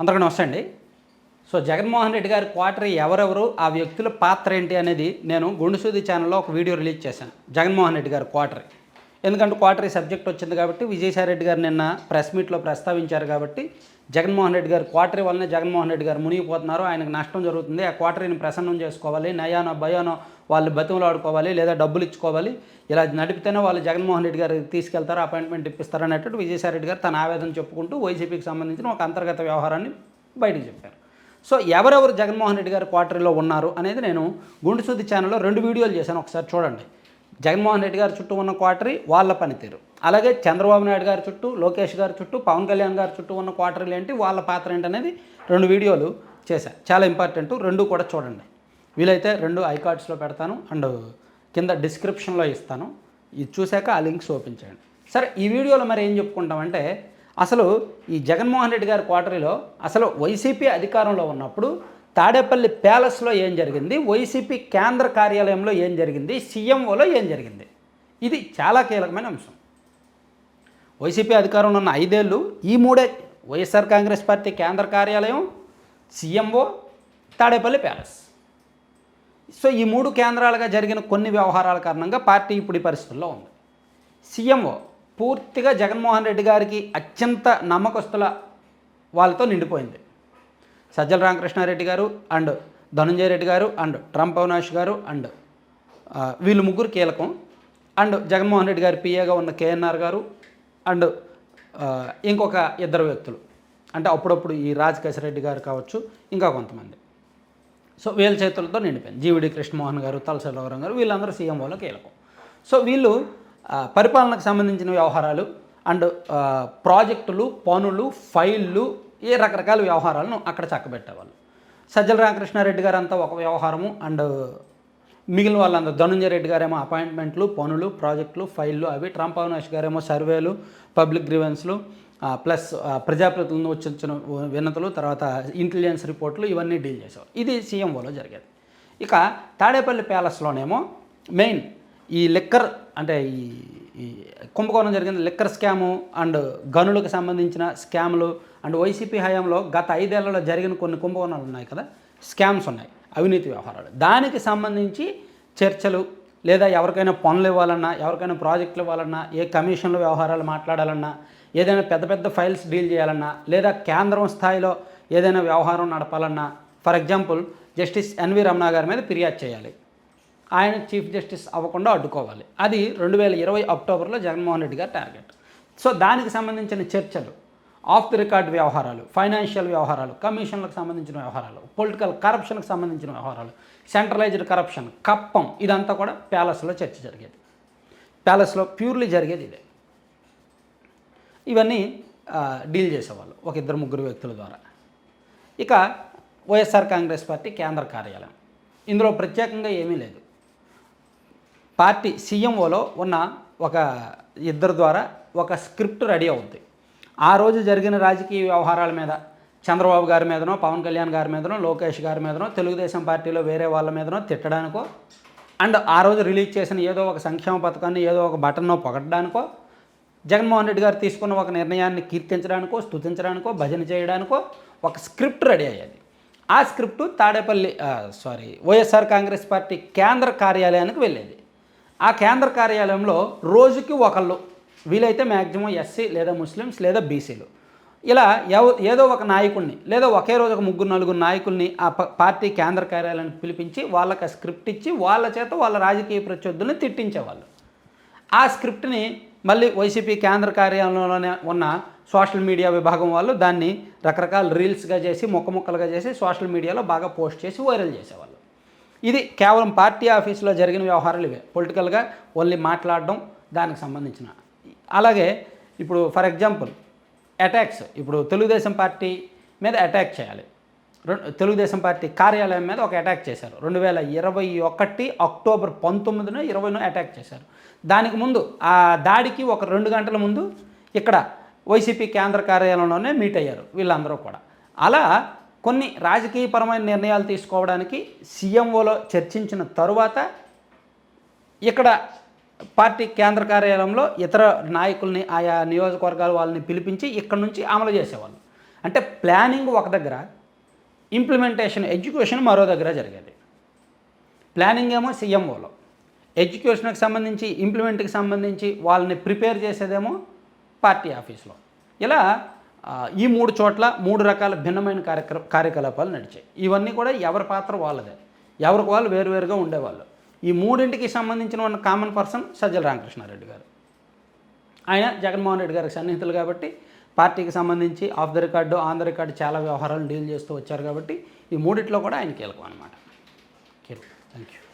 అందరికీ నమస్తే అండి. సో జగన్మోహన్ రెడ్డి గారి క్వార్టర్ ఎవరెవరు ఆ వ్యక్తుల పాత్ర ఏంటి అనేది నేను గుండుసూది ఛానల్లో ఒక వీడియో రిలీజ్ చేశాను జగన్మోహన్ రెడ్డి గారి క్వార్టర్. ఎందుకంటే క్వార్టరీ సబ్జెక్ట్ వచ్చింది కాబట్టి విజయసాయి రెడ్డి గారు నిన్న ప్రెస్ మీట్లో ప్రస్తావించారు కాబట్టి జగన్మోహన్ రెడ్డి గారు క్వార్టరీ వల్లనే జగన్మోహన్ రెడ్డి గారు మునిగిపోతున్నారు ఆయనకు నష్టం జరుగుతుంది ఆ క్వార్టరీని ప్రసన్నం చేసుకోవాలి నయానో భయానో వాళ్ళు బతుకులు ఆడుకోవాలి లేదా డబ్బులు ఇచ్చుకోవాలి ఇలా నడిపితేనే వాళ్ళు జగన్మోహన్ రెడ్డి గారు తీసుకెళ్తారు అపాయింట్మెంట్ ఇప్పిస్తారు అనేటట్టు విజయసాయి రెడ్డి గారు తన ఆవేదన చెప్పుకుంటూ వైసీపీకి సంబంధించిన ఒక అంతర్గత వ్యవహారాన్ని బయటకు చెప్పారు. సో ఎవరెవరు జగన్మోహన్ రెడ్డి గారి క్వార్టరీలో ఉన్నారు అనేది నేను గుండుసుద్ది ఛానల్లో రెండు వీడియోలు చేశాను. ఒకసారి చూడండి. జగన్మోహన్ రెడ్డి గారి చుట్టూ ఉన్న క్వార్టరీ వాళ్ళ పనితీరు. అలాగే చంద్రబాబు నాయుడు గారి చుట్టూ లోకేష్ గారి చుట్టూ పవన్ కళ్యాణ్ గారి చుట్టూ ఉన్న క్వార్టరీలు ఏంటి? వాళ్ళ పాత్ర ఏంటి అనేది రెండు వీడియోలు చేశాను చాలా ఇంపార్టెంట్. రెండు కూడా చూడండి. వీలైతే రెండు ఐకార్డ్స్లో పెడతాను అండ్ కింద డిస్క్రిప్షన్లో ఇస్తాను. ఇది చూశాక ఆ లింక్స్ ఓపెన్ చేయండి. సరే ఈ వీడియోలో మరి ఏం చెప్పుకుంటామంటే అసలు ఈ జగన్మోహన్ రెడ్డి గారి క్వార్టరీలో అసలు వైసీపీ అధికారంలో ఉన్నప్పుడు తాడేపల్లి ప్యాలెస్లో ఏం జరిగింది? వైసీపీ కేంద్ర కార్యాలయంలో ఏం జరిగింది? సీఎంఓలో ఏం జరిగింది? ఇది చాలా కీలకమైన అంశం. వైసీపీ అధికారంలో ఉన్న ఐదేళ్ళు ఈ మూడే వైఎస్ఆర్ కాంగ్రెస్ పార్టీ కేంద్ర కార్యాలయం సీఎంఓ తాడేపల్లి ప్యాలెస్. సో ఈ మూడు కేంద్రాలుగా జరిగిన కొన్ని వ్యవహారాల కారణంగా పార్టీ ఇప్పుడు ఈ పరిస్థితుల్లో ఉంది. సీఎంఓ పూర్తిగా జగన్మోహన్ రెడ్డి గారికి అత్యంత నమ్మకస్తుల వాళ్ళతో నిండిపోయింది. సజ్జల రామకృష్ణారెడ్డి గారు అండ్ ధనంజయ రెడ్డి గారు అండ్ ట్రంప్ అవినాష్ గారు అండ్ వీళ్ళు ముగ్గురు కీలకం. అండ్ జగన్మోహన్ రెడ్డి గారి పిఏగా ఉన్న కేఎన్ఆర్ గారు అండ్ ఇంకొక ఇద్దరు వ్యక్తులు. అంటే అప్పుడప్పుడు ఈ రాజ్ రెడ్డి గారు కావచ్చు ఇంకా కొంతమంది. సో వీళ్ళ చేతులతో నిండిపోయింది. జీవిడి కృష్ణమోహన్ గారు తలసలవరం గారు వీళ్ళందరూ సీఎంఓలో కీలకం సో వీళ్ళు పరిపాలనకు సంబంధించిన వ్యవహారాలు అండ్ ప్రాజెక్టులు పనులు ఫైళ్ళు ఏ రకరకాల వ్యవహారాలను అక్కడ చక్కబెట్టేవాళ్ళు. సజ్జల రామకృష్ణారెడ్డి గారు అంతా ఒక వ్యవహారము అండ్ మిగిలిన వాళ్ళందరూ ధనుంజయ రెడ్డి గారేమో అపాయింట్మెంట్లు పనులు ప్రాజెక్టులు ఫైళ్ళు అవి ట్రంప్ అవినాష్ గారేమో సర్వేలు పబ్లిక్ గ్రీవెన్స్లు ప్లస్ ప్రజాప్రతినిధులను వచ్చిన వినతులు తర్వాత ఇంటెలిజెన్స్ రిపోర్ట్లు ఇవన్నీ డీల్ చేసేవారు ఇది సీఎంఓలో జరిగేది. ఇక తాడేపల్లి ప్యాలెస్లోనేమో మెయిన్ ఈ లిక్కర్ అంటే ఈ ఈ కుంభకోణం జరిగిన లిక్కర్ స్కాము అండ్ గనులకు సంబంధించిన స్కాములు అండ్ వైసీపీ హయాంలో గత ఐదేళ్ళలో జరిగిన కొన్ని కుంభకోణాలు ఉన్నాయి కదా స్కామ్స్ ఉన్నాయి అవినీతి వ్యవహారాలు. దానికి సంబంధించి చర్చలు లేదా ఎవరికైనా పనులు ఇవ్వాలన్నా ఎవరికైనా ప్రాజెక్టులు ఇవ్వాలన్నా ఏ కమిషన్ల వ్యవహారాలు మాట్లాడాలన్నా ఏదైనా పెద్ద పెద్ద ఫైల్స్ డీల్ చేయాలన్నా లేదా కేంద్రం స్థాయిలో ఏదైనా వ్యవహారం నడపాలన్నా for example justice N V Ramana గారి మీద ఫిర్యాదు చేయాలి. ఆయన చీఫ్ జస్టిస్ అవ్వకుండా అడ్డుకోవాలి. అది రెండు వేల ఇరవై అక్టోబర్లో జగన్మోహన్ రెడ్డి గారి టార్గెట్. సో దానికి సంబంధించిన చర్చలు ఆఫ్ ది రికార్డ్ వ్యవహారాలు ఫైనాన్షియల్ వ్యవహారాలు కమిషన్లకు సంబంధించిన వ్యవహారాలు పొలిటికల్ కరప్షన్కి సంబంధించిన వ్యవహారాలు సెంట్రలైజ్డ్ కరప్షన్ కప్పం ఇదంతా కూడా ప్యాలెస్లో చర్చ జరిగేది. ప్యాలెస్లో ప్యూర్లీ జరిగేది ఇదే. ఇవన్నీ డీల్ చేసేవాళ్ళు ఒక ఇద్దరు ముగ్గురు వ్యక్తుల ద్వారా. ఇక వైఎస్ఆర్ కాంగ్రెస్ పార్టీ కేంద్ర కార్యాలయం. ఇందులో ప్రత్యేకంగా ఏమీ లేదు. పార్టీ సీఎంఓలో ఉన్న ఒక ఇద్దరు ద్వారా ఒక స్క్రిప్ట్ రెడీ అవుద్ది. ఆ రోజు జరిగిన రాజకీయ వ్యవహారాల మీద చంద్రబాబు గారి మీదనో పవన్ కళ్యాణ్ గారి మీదనో లోకేష్ గారి మీదనో తెలుగుదేశం పార్టీలో వేరే వాళ్ళ మీదనో తిట్టడానికో అండ్ ఆ రోజు రిలీజ్ చేసిన ఏదో ఒక సంక్షేమ పథకాన్ని ఏదో ఒక బటన్నో పొగడడానికో జగన్మోహన్ రెడ్డి గారు తీసుకున్న ఒక నిర్ణయాన్ని కీర్తించడానికో స్తుతించడానికో భజన చేయడానికో ఒక స్క్రిప్ట్ రెడీ అయ్యేది. ఆ script Tadepalli sorry YSR Congress party కేంద్ర కార్యాలయానికి వెళ్ళేది. ఆ కేంద్ర కార్యాలయంలో రోజుకి ఒకళ్ళు వీలైతే మ్యాక్సిమం ఎస్సీ లేదా ముస్లిమ్స్ లేదా బీసీలు. ఇలా ఎవ ఏదో ఒక నాయకుడిని లేదా ఒకే రోజు ఒక ముగ్గురు నలుగురు నాయకుల్ని ఆ పార్టీ కేంద్ర కార్యాలయానికి పిలిపించి వాళ్ళకి ఆ స్క్రిప్ట్ ఇచ్చి వాళ్ళ చేత వాళ్ళ రాజకీయ ప్రత్యర్థుల్ని తిట్టించేవాళ్ళు. ఆ స్క్రిప్ట్ని మళ్ళీ వైసీపీ కేంద్ర కార్యాలయంలోనే ఉన్న సోషల్ మీడియా విభాగం వాళ్ళు దాన్ని రకరకాల రీల్స్గా చేసి ముక్క ముక్కలుగా చేసి సోషల్ మీడియాలో బాగా పోస్ట్ చేసి వైరల్ చేసేవాళ్ళు. ఇది కేవలం పార్టీ ఆఫీసులో జరిగిన వ్యవహారాలు ఇవే. పొలిటికల్గా ఓన్లీ మాట్లాడడం దానికి సంబంధించిన. అలాగే ఇప్పుడు ఫర్ ఎగ్జాంపుల్ అటాక్స్. ఇప్పుడు తెలుగుదేశం పార్టీ మీద అటాక్ చేయాలి. తెలుగుదేశం పార్టీ కార్యాలయం మీద ఒక అటాక్ చేశారు. రెండు వేల ఇరవై ఒకటి అక్టోబర్ పంతొమ్మిదిన ఇరవైను అటాక్ చేశారు. దానికి ముందు ఆ దాడికి ఒక రెండు గంటల ముందు ఇక్కడ వైసీపీ కేంద్ర కార్యాలయంలోనే మీట్ అయ్యారు వీళ్ళందరూ కూడా. అలా కొన్ని రాజకీయపరమైన నిర్ణయాలు తీసుకోవడానికి సీఎంఓలో చర్చించిన తరువాత ఇక్కడ పార్టీ కేంద్ర కార్యాలయంలో ఇతర నాయకుల్ని ఆయా నియోజకవర్గాల వాళ్ళని పిలిపించి ఇక్కడ నుంచి అమలు చేసేవాళ్ళు. అంటే ప్లానింగ్ ఒక దగ్గర ఇంప్లిమెంటేషన్ ఎడ్యుకేషన్ మరో దగ్గర జరిగేది. ప్లానింగ్ ఏమో సీఎంఓలో. ఎడ్యుకేషన్కి సంబంధించి ఇంప్లిమెంట్కి సంబంధించి వాళ్ళని ప్రిపేర్ చేసేదేమో పార్టీ ఆఫీస్లో. ఇలా ఈ మూడు చోట్ల మూడు రకాల భిన్నమైన కార్యక్ర కార్యకలాపాలు నడిచాయి. ఇవన్నీ కూడా ఎవరి పాత్ర వాళ్ళదే. ఎవరికి వాళ్ళు వేరువేరుగా ఉండేవాళ్ళు. ఈ మూడింటికి సంబంధించిన ఉన్న కామన్ పర్సన్ సజ్జల రామకృష్ణారెడ్డి గారు. ఆయన జగన్మోహన్ రెడ్డి గారికి సన్నిహితులు కాబట్టి పార్టీకి సంబంధించి off the record on the record చాలా వ్యవహారాలు డీల్ చేస్తూ వచ్చారు కాబట్టి ఈ మూడిట్లో కూడా ఆయన కీలకం అనమాట థ్యాంక్ యూ